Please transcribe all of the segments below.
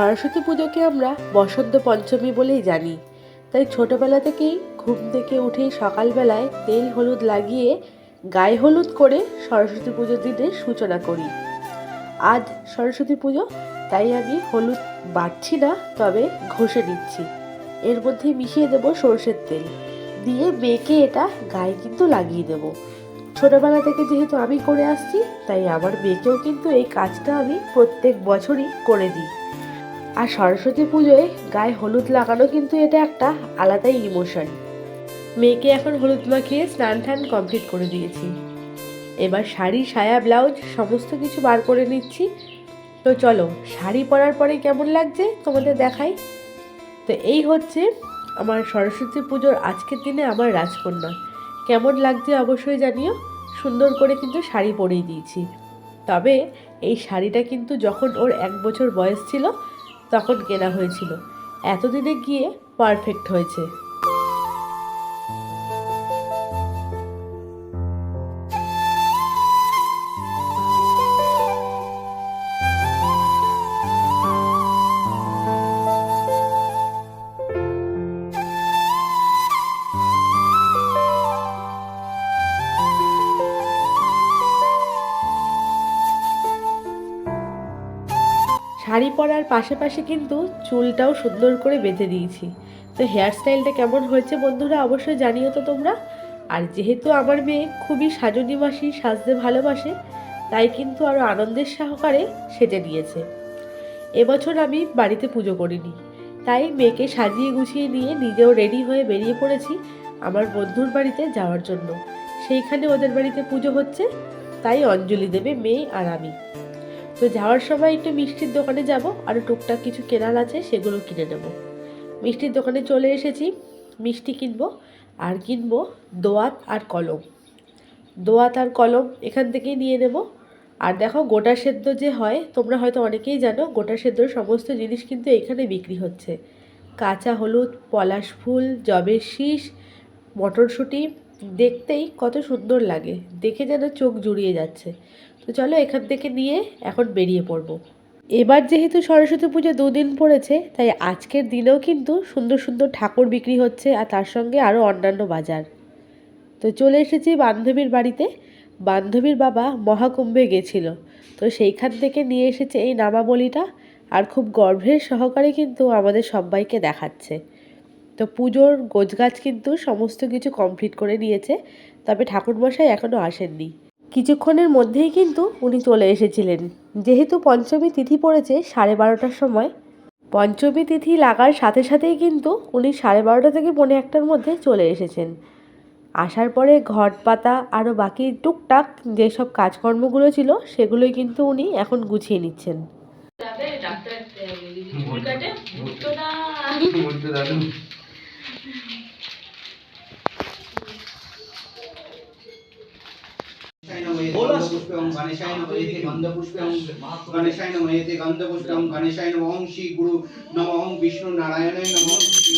সরস্বতী পুজোকে আমরা বসন্ত পঞ্চমী বলেই জানি। তাই ছোটবেলা থেকেই ঘুম থেকে উঠেই সকালবেলায় তেল হলুদ লাগিয়ে গায়ে হলুদ করে সরস্বতী পুজোর দিনের সূচনা করি। আজ সরস্বতী পুজো, তাই আমি হলুদ বাড়ছি না, তবে ঘষে নিচ্ছি। এর মধ্যে মিশিয়ে দেব সর্ষের তেল। দিয়ে মেয়েকে এটা গায়ে কিন্তু লাগিয়ে দেব। ছোটবেলা থেকে যেহেতু আমি করে আসছি, তাই আমার মেয়েকেও কিন্তু এই কাজটা আমি প্রত্যেক বছরই করে দিই। আর সরস্বতী পুজোয় গায়ে হলুদ লাগানো কিন্তু এটা একটা আলাদাই ইমোশন। মেয়েকে এখন হলুদ মাখিয়ে স্নান টান কমপ্লিট করে দিয়েছি। এবার শাড়ি, সায়া, ব্লাউজ সমস্ত কিছু বার করে নিচ্ছি। তো চলো, শাড়ি পরার পরে কেমন লাগছে তোমাদের দেখাই? তো এই হচ্ছে আমার সরস্বতী পুজোর আজকের দিনে আমার রাজকন্যা। কেমন লাগছে অবশ্যই জানিও। সুন্দর করে কিন্তু শাড়ি পরিয়ে দিয়েছি। তবে এই শাড়িটা কিন্তু যখন ওর এক বছর বয়স ছিল তখন কেনা হয়েছিল। এতদিনে গিয়ে পারফেক্ট হয়েছে। শাড়ি পরার পাশাপাশি কিন্তু চুলটাও সুন্দর করে বেঁধে দিয়েছি। তো হেয়ার স্টাইলটা কেমন হয়েছে বন্ধুরা অবশ্যই জানিও তো তোমরা। আর যেহেতু আমার মেয়ে খুবই সাজনী মাসি সাজতে ভালোবাসে, তাই কিন্তু আরও আনন্দের সহকারে সেজে নিয়েছে। এবছর আমি বাড়িতে পুজো করিনি। তাই মেয়েকে সাজিয়ে গুছিয়ে নিয়ে নিজেও রেডি হয়ে বেরিয়ে পড়েছি আমার বন্ধুর বাড়িতে যাওয়ার জন্য। সেইখানে ওদের বাড়িতে পুজো হচ্ছে, তাই অঞ্জলি দেবে মেয়ে আর আমি। তো যাওয়ার সময় একটু মিষ্টির দোকানে যাব, আর টুকটাক কিছু কেনার আছে সেগুলো কিনে নেব। মিষ্টির দোকানে চলে এসেছি, মিষ্টি কিনবো, আর কিনবো দোয়াত আর কলম। দোয়াত আর কলম এখান থেকেই নিয়ে নেব। আর দেখো গোটা সেদ্ধ যে হয়, তোমরা হয়তো অনেকেই জানো, গোটা সেদ্ধর সমস্ত জিনিস কিন্তু এখানে বিক্রি হচ্ছে। কাঁচা হলুদ, পলাশ ফুল, জবের শীষ, মটরশুঁটি, দেখতেই কত সুন্দর লাগে। দেখে যেন চোখ জুড়িয়ে যাচ্ছে। তো চলো এখান থেকে নিয়ে এখন বেরিয়ে পড়ব। এবার যেহেতু সরস্বতী পুজো দুদিন পড়েছে, তাই আজকের দিনেও কিন্তু সুন্দর সুন্দর ঠাকুর বিক্রি হচ্ছে আর তার সঙ্গে আরও অন্যান্য বাজার। তো চলে এসেছি বান্ধবীর বাড়িতে। বান্ধবীর বাবা মহাকুম্ভে গেছিল। তো সেইখান থেকে নিয়ে এসেছে এই নামাবলিটা আর খুব গর্ভের সহকারে কিন্তু আমাদের সবাইকে দেখাচ্ছে। তো পুজোর গোছগাছ কিন্তু সমস্ত কিছু কমপ্লিট করে নিয়েছে, তবে ঠাকুরমশাই এখনও আসেননি। কিছুক্ষণের মধ্যেই কিন্তু উনি চলে এসেছিলেন। যেহেতু পঞ্চমী তিথি পড়েছে সাড়ে বারোটার সময় পঞ্চমী তিথি লাগার সাথে সাথেই কিন্তু উনি সাড়ে বারোটা থেকে পৌনে একটার মধ্যে চলে এসেছেন। আসার পরে ঘট পাতা আরও বাকি টুকটাক যেসব কাজকর্মগুলো ছিল সেগুলোই কিন্তু উনি এখন গুছিয়ে নিচ্ছেন। বলতে দাদু গন্ধপুষ্পং গণেশায় নম এতে গন্ধপুষ্পং গণেশায় নম এতে গন্ধপুষ্পং গণেশায় নম ওং শ্রী গুরু নম ওং বিষ্ণু নারায়ণায় নম ওং শ্রী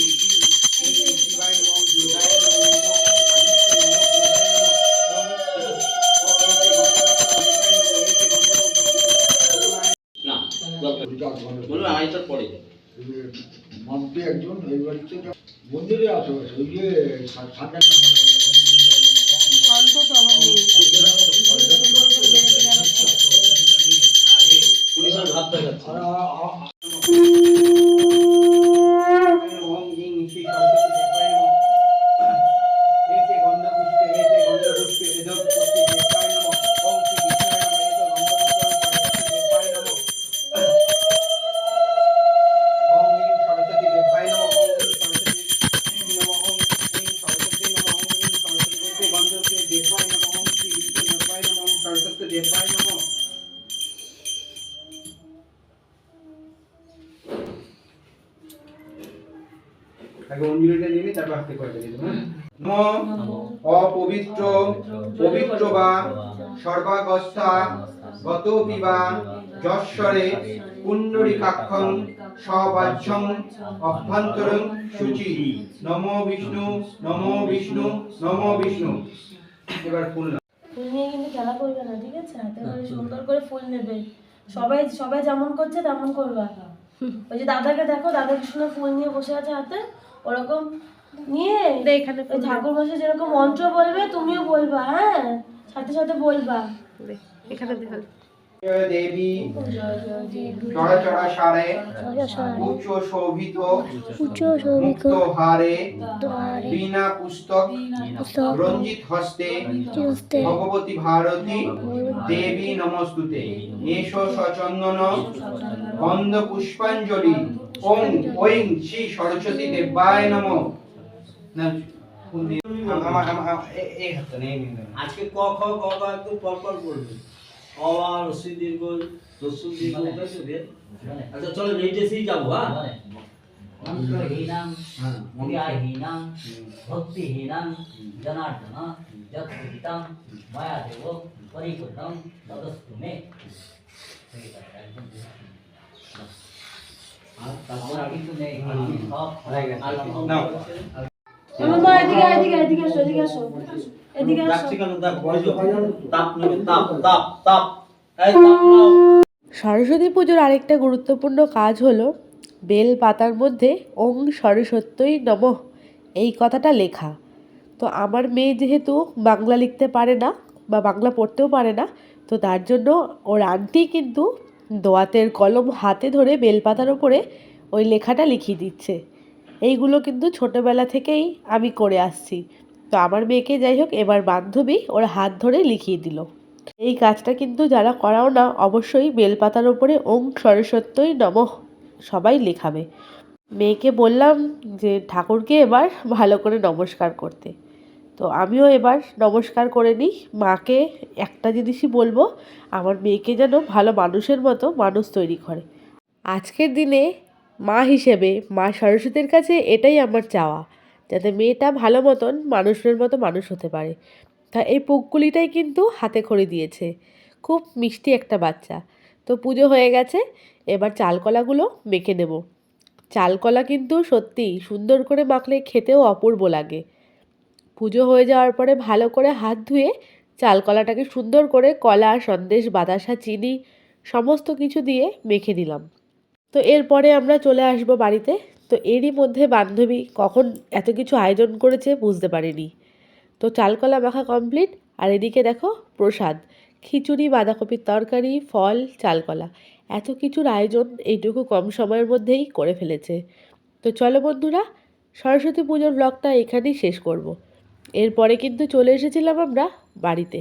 শিবায় নম দুর্গায় নম বলুন আড়াইটার পরে। মন্ত্রী একজন বাড়িতে মন্দিরে আশেপাশে ওই যে সা- সাজানো মানে পুলিশের ভাব দেখাচ্ছে আর আ- আ- ওং আগে অঞ্জলিটা নিয়ে তারপর হাতে করে দেবো হ্যাঁ? নম অপবিত্র পবিত্র বা সর্বাগস্থা গত পিবা যশ্বরে পুণ্ডরিকাক্ষং সবাহ্যং অভ্যন্তরং শুচি। নম বিষ্ণু নম বিষ্ণু নম বিষ্ণু। এবার ফুল। ফুল নিয়ে কিন্তু খেলা করবে না ঠিক আছে? হাতে করে সুন্দর করে ফুল নেবে। সবাই সবাই যেমন করছে তেমন করবে। ওই যে দাদাকে দেখো দাদা কৃষ্ণ ফুল নিয়ে বসে আছে হাতে। ওরকম নিয়ে এখানে ঠাকুর মশাই যেরকম মন্ত্র বলবে তুমিও বলবা হ্যাঁ? সাথে সাথে বলবা। এখানে দে। ভালো। জয় দেবী। চড়া সারে উচ্চ শোভিত মুক্ত হারে বিনা পুস্তক রঞ্জিত হস্তে ভগবতী ভারতী দেবী নমস্তুতে। এষ সচন্দন অন্ধ পুষ্পাঞ্জলি। ওং ঐং শ্রী সরস্বতী দেবায় নম। না, কোন দিয়ে? আমার আমার আমার- এ- এই হাতটা নেই নেই, নেই। আজকে ক খ গ ঘ একদম পরপর পড়বে অ আ রস্যি দীর্ঘ রস্যু দীর্ঘ তাই তো রে? আচ্ছা চলো এইটেসেই যাব হ্যাঁ? মন্ত্রহীনং হ্যাঁ ক্রিয়াহীনং ভক্তিহীনং জনার্দন যৎ পূজিতং ময়া দেব পরিপূর্ণং সরস্বতী পুজোর আরেকটা গুরুত্বপূর্ণ কাজ হলো বেল পাতার মধ্যে ওং সরস্বত্যই নমঃ এই কথাটা লেখা। তো আমার মেয়ে যেহেতু বাংলা লিখতে পারে না বা বাংলা পড়তেও পারে না, তো তার জন্য ওর আন্টি কিন্তু দোয়াতের কলম হাতে ধরে বেলপাতার ওপরে ওই লেখাটা লিখিয়ে দিচ্ছে। এইগুলো কিন্তু ছোটোবেলা থেকেই আমি করে আসছি। তো আমার মেয়েকে যাই হোক, এবার বান্ধবী ওর হাত ধরে লিখিয়ে দিল। এই কাজটা কিন্তু যারা করাও না, অবশ্যই বেলপাতার ওপরে ওং সরস্বত্যই নমঃ সবাই লেখাবে। মেয়েকে বললাম যে, ঠাকুরকে এবার ভালো করে নমস্কার করতে। তো আমিও এবার নমস্কার করে নিই। মাকে একটা জিনিসই বলব, আমার মেয়েকে যেন ভালো মানুষের মতো মানুষ তৈরি করে। আজকের দিনে মা হিসেবে মা সরস্বতীর কাছে এটাই আমার চাওয়া, যাতে মেয়েটা ভালো মতন মানুষের মতো মানুষ হতে পারে। তা এই পুকগুলিটাই কিন্তু হাতে খড়ি দিয়েছে। খুব মিষ্টি একটা বাচ্চা। তো পুজো হয়ে গেছে, এবার চালকলাগুলো মেখে নেব। চালকলা কিন্তু সত্যি সুন্দর করে মাখলে খেতেও অপূর্ব লাগে। পুজো হয়ে যাওয়ার পরে ভালো করে হাত ধুয়ে চালকলাটাকে সুন্দর করে কলা, সন্দেশ, বাতাসা, চিনি সমস্ত কিছু দিয়ে মেখে নিলাম। তো এরপরে আমরা চলে আসব বাড়িতে। তো এরই মধ্যে বান্ধবী কখন এত কিছু আয়োজন করেছে বুঝতে পারিনি। তো চালকলা মাখা কমপ্লিট আর এদিকে দেখো প্রসাদ, খিচুড়ি, বাঁধাকপির তরকারি, ফল, চালকলা। এত কিছুর আয়োজন এইটুকু কম সময়ের মধ্যেই করে ফেলেছে। তো চলো বন্ধুরা, সরস্বতী পুজোর ব্লগটা এখানেই শেষ করব। এরপরে কিন্তু চলে এসেছিলাম আমরা বাড়িতে।